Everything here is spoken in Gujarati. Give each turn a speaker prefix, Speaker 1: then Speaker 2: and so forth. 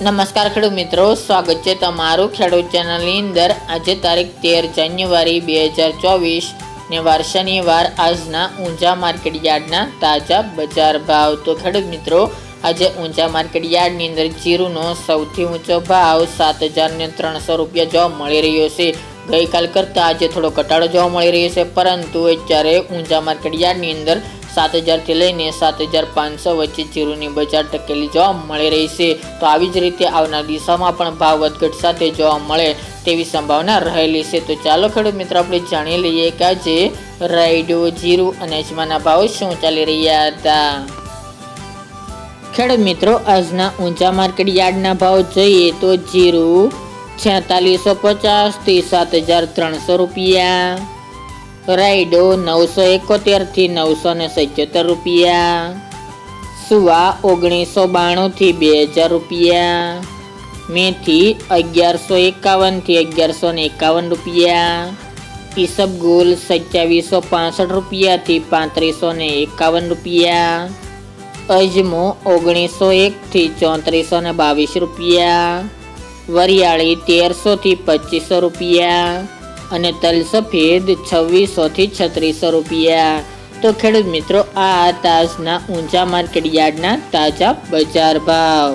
Speaker 1: નમસ્કાર ખેડૂત મિત્રો, સ્વાગત છે તમારું ખેડૂત ચેનલની અંદર. આજે તારીખ તેર જાન્યુઆરી બે હજાર ચોવીસ ને વાર શનિવાર. આજના ઊંઝા માર્કેટ યાર્ડના તાજા બજાર ભાવ. તો ખેડૂત મિત્રો, આજે ઊંઝા માર્કેટ યાર્ડની અંદર જીરુનો સૌથી ઊંચો ભાવ સાત હજારને ત્રણસો રૂપિયા જોવા મળી રહ્યો છે. ગઈકાલ કરતાં આજે થોડો ઘટાડો જોવા મળી રહ્યો છે, પરંતુ અત્યારે ઊંઝા માર્કેટ યાર્ડની અંદર સાત હજારથી લઈને સાત હજાર પાંચસો વચ્ચે જીરુની બજાર ટકેલી જોવા મળી રહી છે. તો આવી જ રીતે આવનાર દિશામાં પણ ભાવ વધઘટ સાથે જોવા મળે તેવી સંભાવના રહેલી છે. તો ચાલો ખેડૂત મિત્રો, આપણે જાણી લઈએ કે આજે રાઈડો જીરું અને અજમાના ભાવ શું ચાલી રહ્યા હતા. ખેડૂત મિત્રો, આજના ઊંચા માર્કેટ યાર્ડના ભાવ જોઈએ તો જીરું છેતાલીસો પચાસથી સાત હજાર ત્રણસો રૂપિયા. રાયડો નવસો એકોતેરથી નવસો ને સિત્યોતેર રૂપિયા. સુવા ઓગણીસો બાણુંથી બે હજાર રૂપિયા. મેથી અગિયારસો એકાવનથી અગિયારસો ને એકાવન રૂપિયા. ઈસબગુલ સત્યાવીસો પાસઠ રૂપિયાથી પાંત્રીસો ને એકાવન રૂપિયા. અજમો ઓગણીસો એકથી ચોત્રીસો ને બાવીસ રૂપિયા. વરિયાળી તેરસોથી પચીસો રૂપિયા. અને તલ સફેદ છવ્વીસોથી છત્રીસો રૂપિયા. તો ખેડૂત મિત્રો, આ તાજના ઊંચા માર્કેટ યાર્ડના તાજા બજાર ભાવ.